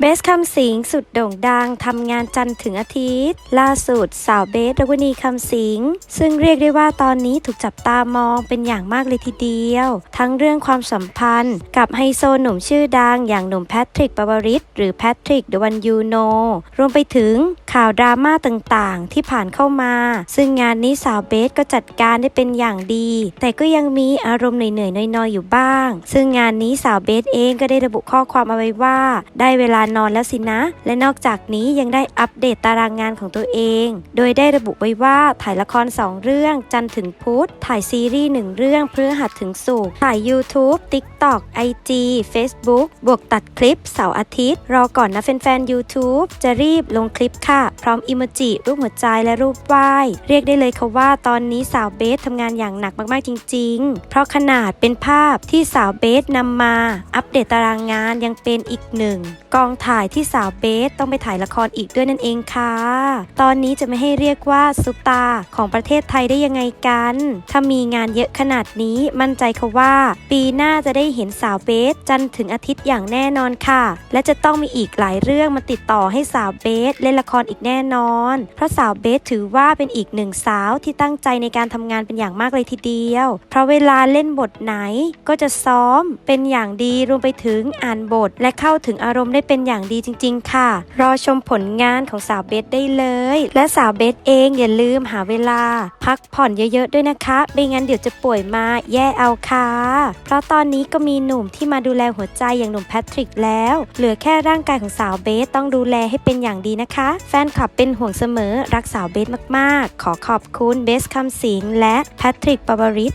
เบสคำสิงสุดโด่งดังทำงานจันทร์ถึงอาทิตย์ ล่าสุดสาวเบสรวณีคำสิงซึ่งเรียกได้ว่าตอนนี้ถูกจับตามองเป็นอย่างมากเลยทีเดียว ทั้งเรื่องความสัมพันธ์ กับไฮโซหนุ่มชื่อดัง อย่างหนุ่มแพทริกปาวริสหรือแพทริกเดวันยูโนรวมไปถึงข่าวดราม่าต่างๆ ที่ผ่านเข้ามา ซึ่งงานนี้สาวเบสก็จัดการได้เป็นอย่างดี แต่ก็ยังมีอารมณ์เหนื่อยๆน้อยๆอยู่บ้าง ซึ่งงานนี้สาวเบสเองก็ได้ระบุข้อความเอาไว้ว่า ได้เวลานอนแล้วสินะ และนอกจากนี้ยังได้อัปเดตตารางงานของตัวเอง โดยได้ระบุไว้ว่าถ่ายละคร 2 เรื่อง จันทร์ถึงพุธ ถ่ายซีรีส์ 1 เรื่องพฤหัสถึงศุกร์ ถ่าย YouTube TikTok IG Facebook บวกตัดคลิปเสาร์อาทิตย์ รอก่อนนะแฟนๆ YouTube จะรีบลงคลิปค่ะ พร้อมอิโมจิรูปหัวใจและรูปไหว้เรียกได้เลยค่ะว่าตอนนี้สาวเบสทำงานอย่างหนักมากๆจริง ๆ เพราะขนาดเป็นภาพที่สาวเบสนำมา อัปเดตตารางงานยังเป็นอีกหนึ่งกองถ่ายที่สาวเบสต้องไปถ่ายละครอีกด้วยนั่นเองค่ะ ตอนนี้จะไม่ให้เรียกว่าซุปตาของประเทศไทยได้ยังไงกัน ถ้ามีงานเยอะขนาดนี้มั่นใจค่ะว่า ปีหน้าจะได้เห็นสาวเบสจันถึงอาทิตย์อย่างแน่นอนค่ะ และจะต้องมีอีกหลายเรื่องมาติดต่อให้สาวเบสเล่นละครอีกแน่นอน เพราะสาวเบสถือว่าเป็นอีกหนึ่งสาวที่ตั้งใจในการทำงานเป็นอย่างมากเลยทีเดียว เพราะเวลาเล่นบทไหนก็จะซ้อมเป็นอย่างดีรวมไปถึงอ่านบท และเข้าถึงอารมณ์ได้เป็นอย่างดีจริง ๆ ค่ะ รอชมผลงานของสาวเบสได้เลย และสาวเบสเองอย่าลืมหาเวลา พักผ่อนเยอะๆด้วยนะคะไม่งั้นเดี๋ยวจะป่วยมาแย่เอาค่ะ เพราะตอนนี้ก็มีหนุ่มที่มาดูแลหัวใจอย่างหนุ่มแพทริกแล้ว เหลือแค่ร่างกายของสาวเบสต้องดูแลให้เป็นอย่างดีนะคะ แฟนคลับเป็นห่วงเสมอรักสาวเบสมากๆ ขอขอบคุณเบสคำสิงและแพทริกปาวริส